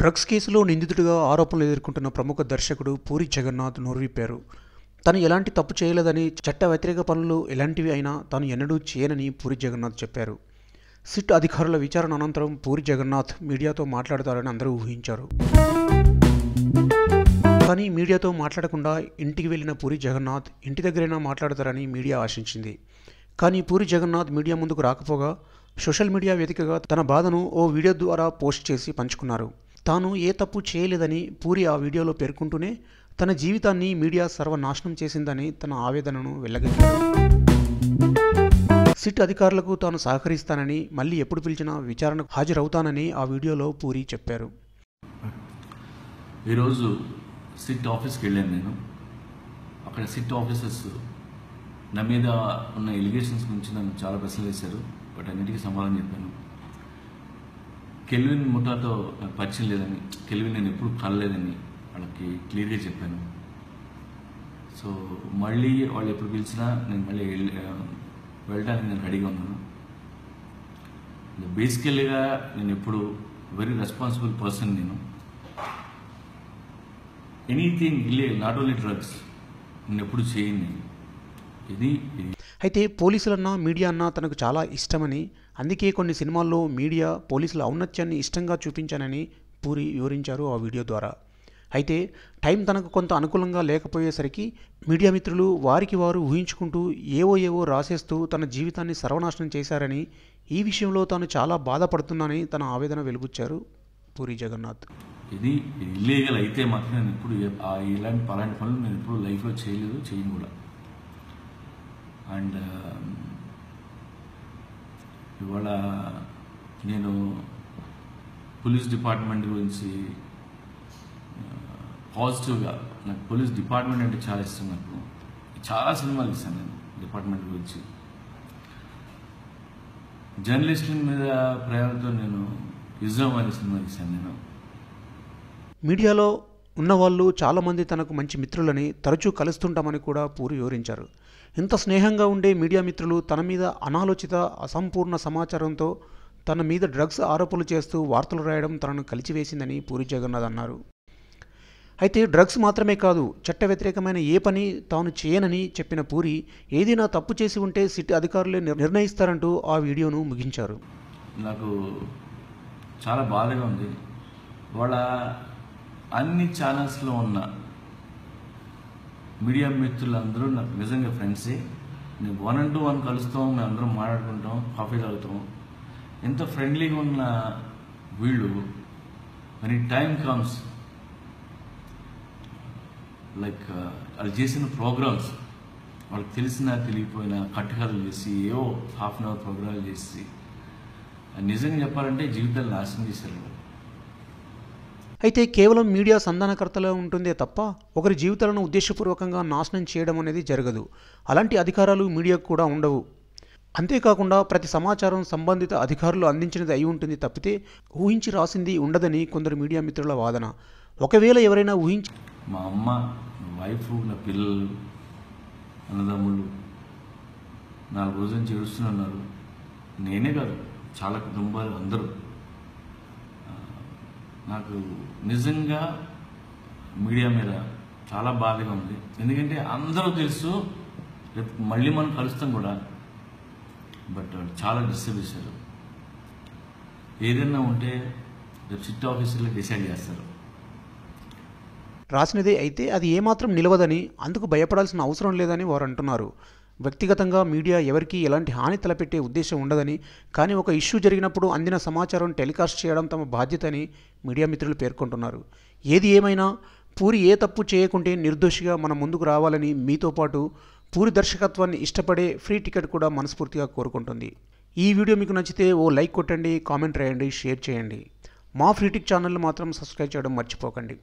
Drugs కేసులో నిందితుడిగా ఆరోపణలు ఎదుర్కొంటున్న ప్రముఖ దర్శకుడు పూరి జగన్నాథ్ నోరువిప్పారు తను ఎలాంటి తప్పు చేయలేదని చట్ట వ్యతిరేక పనులు ఎలాంటివి అయినా తాను ఎన్నడూ చేయనని పూరి జగన్నాథ్ చెప్పారు. సిట్ అధికారుల విచారణ అనంతరం పూరి జగన్నాథ్ మీడియాతో మాట్లాడతారని అందరూ ఊహించారు. కానీ మీడియాతో మాట్లాడకుండా ఇంటికి వెళ్ళిన పూరి జగన్నాథ్ ఇంటి దగ్గరైనా మాట్లాడతారని మీడియా ఆశించింది. కానీ పూరి జగన్నాథ్ మీడియా ముందుకు రాకపోగా సోషల్ మీడియా వేదికగా తన బాధను ఓ వీడియో ద్వారా పోస్ట్ చేసి పంచుకున్నారు. తాను ఏ తప్పు చేయలేదని పూరి ఆ వీడియోలో పేర్కొంటూనే తన జీవితాన్ని మీడియా సర్వనాశనం చేసిందని తన ఆవేదనను వెళ్ళగక్కారు సిట్ అధికారులకు తాను సహకరిస్తానని మళ్ళీ ఎప్పుడు పిలిచినా విచారణకు హాజరవుతానని ఆ వీడియోలో పూరి చెప్పారు. ఈరోజు సిట్ ఆఫీస్కి వెళ్ళాను నేను. అక్కడ సిట్ ఆఫీసర్స్ నా మీద ఉన్న ఎలిగేషన్స్ గురించి నన్ను చాలా ప్రశ్నలు వేశారు. బట్ అన్నిటికీ సమాధానం చెప్పాను. కెల్విన్ ముఠాతో నాకు పరిచయం లేదని కెల్విన్ నేను ఎప్పుడు కలలేదని వాళ్ళకి క్లియర్గా చెప్పాను. సో మళ్ళీ వాళ్ళు ఎప్పుడు పిలిచినా నేను మళ్ళీ వెళ్ళి- వెళ్ళడానికి నేను రెడీగా ఉన్నాను. బేసికల్గా నేను ఎప్పుడు వెరీ రెస్పాన్సిబుల్ పర్సన్ నేను. ఎనీథింగ్ ఇల్లే నాట్ ఓన్లీ డ్రగ్స్. నేను ఎప్పుడు చేయను నేను. ఇది అయితే పోలీసులన్నా మీడియా అన్నా తనకు చాలా ఇష్టమని అందుకే కొన్ని సినిమాల్లో మీడియా పోలీసుల ఔన్నత్యాన్ని ఇష్టంగా చూపించానని పూరి వివరించారు ఆ వీడియో ద్వారా. అయితే టైం తనకు కొంత అనుకూలంగా లేకపోయేసరికి మీడియా మిత్రులు వారికి వారు ఊహించుకుంటూ ఏవో ఏవో రాసేస్తూ తన జీవితాన్ని సర్వనాశనం చేశారని ఈ విషయంలో తాను చాలా బాధపడుతున్నానని తన ఆవేదన వెలుబుచ్చారు పూరి జగన్నాథ్. ఇది ఇల్లీగల్ అయితే మాత్రం నేను ఆ ఇలాంటి అలాంటి పనులు నేను ఎప్పుడు లైఫ్లో చేయలేదు చేయను కూడా. అండ్ um, ఇవాళ నేను పోలీస్ డిపార్ట్మెంట్ గురించి uh, పాజిటివ్గా నాకు పోలీస్ డిపార్ట్మెంట్ అంటే చాలా ఇష్టం నాకు. చాలా సినిమాలు ఇస్తాను నేను డిపార్ట్మెంట్ గురించి. జర్నలిస్టుల మీద ప్రయాణంతో నేను ఇజ్రామ్ అనే సినిమా తీసాను నేను. మీడియాలో ఉన్నవాళ్ళు చాలామంది తనకు మంచి మిత్రులని తరచూ కలుస్తుంటామని కూడా పూరి వివరించారు. ఇంత స్నేహంగా ఉండే మీడియా మిత్రులు తన మీద అనాలోచిత అసంపూర్ణ సమాచారంతో తన మీద డ్రగ్స్ ఆరోపణలు చేస్తూ వార్తలు రాయడం తనను కలిచివేసిందని పూరి జగన్నాథ్ అన్నారు. అయితే డ్రగ్స్ మాత్రమే కాదు చట్ట వ్యతిరేకమైన ఏ పని తాను చేయనని చెప్పిన పూరి ఏదైనా తప్పు చేసి ఉంటే సిటీ అధికారులే నిర్ణయిస్తారంటూ ఆ వీడియోను ముగించారు. నాకు చాలా బాధగా ఉంది. వాళ్ళ అన్ని ఛానల్స్లో ఉన్న మీడియా మిత్రులందరూ నాకు నిజంగా ఫ్రెండ్సే నేను వన్ అండ్ టూ వన్ కలుస్తాం మేము అందరం మాట్లాడుకుంటాం కాఫీ తాగుతాం. ఎంత ఫ్రెండ్లీగా ఉన్న వీళ్ళు మరి టైం కమ్స్ లైక్ వాళ్ళు చేసిన ప్రోగ్రామ్స్ వాళ్ళకి తెలిసినా తెలియపోయినా కట్టుకథలు చేసి ఏవో హాఫ్ అన్ అవర్ ప్రోగ్రాలు చేసి నిజంగా చెప్పాలంటే జీవితాన్ని నాశనం చేశారు అయితే కేవలం మీడియా సంధానకర్తలో ఉంటుందే తప్ప ఒకరి జీవితాలను ఉద్దేశపూర్వకంగా నాశనం చేయడం అనేది జరగదు. అలాంటి అధికారాలు మీడియాకు కూడా ఉండవు. అంతేకాకుండా ప్రతి సమాచారం సంబంధిత అధికారులు అందించినది అయి ఉంటుంది తప్పితే ఊహించి రాసింది ఉండదని కొందరు మీడియా మిత్రుల వాదన. ఒకవేళ ఎవరైనా ఊహించి మా అమ్మ వైఫ్ నా పిల్లలు అన్నదమ్ములు నాలుగు రోజుల నుంచి ఏడుస్తున్నారు నేనే కాదు చాలా కుటుంబాలు అందరూ. నాకు నిజంగా మీడియా మీద చాలా బాధగా ఉంది. ఎందుకంటే అందరూ తెలుసు రేపు మళ్ళీ మనం కలుస్తాం కూడా. బట్ చాలా డిస్టర్బ్ చేశారు. ఏదైనా ఉంటే రేపు సిట్ ఆఫీసర్లు డిసైడ్ చేస్తారు. రాసినదే అయితే అది ఏమాత్రం నిలవదని అందుకు భయపడాల్సిన అవసరం లేదని వారు అంటున్నారు. వ్యక్తిగతంగా మీడియా ఎవరికీ ఎలాంటి హాని తలపెట్టే ఉద్దేశం ఉండదని కానీ ఒక ఇష్యూ జరిగినప్పుడు అందిన సమాచారం టెలికాస్ట్ చేయడం తమ బాధ్యత అని మీడియా మిత్రులు పేర్కొంటున్నారు. ఏది ఏమైనా పూరి ఏ తప్పు చేయకుంటే నిర్దోషిగా మన ముందుకు రావాలని మీతో పాటు పూరి దర్శకత్వాన్ని ఇష్టపడే ఫ్రీ టికెట్ కూడా మనస్ఫూర్తిగా కోరుకుంటుంది. ఈ వీడియో మీకు నచ్చితే ఓ లైక్ కొట్టండి కామెంట్ రాయండి షేర్ చేయండి. మా ఫ్రీటిక్ ఛానల్ మాత్రం సబ్స్క్రైబ్ చేయడం మర్చిపోకండి.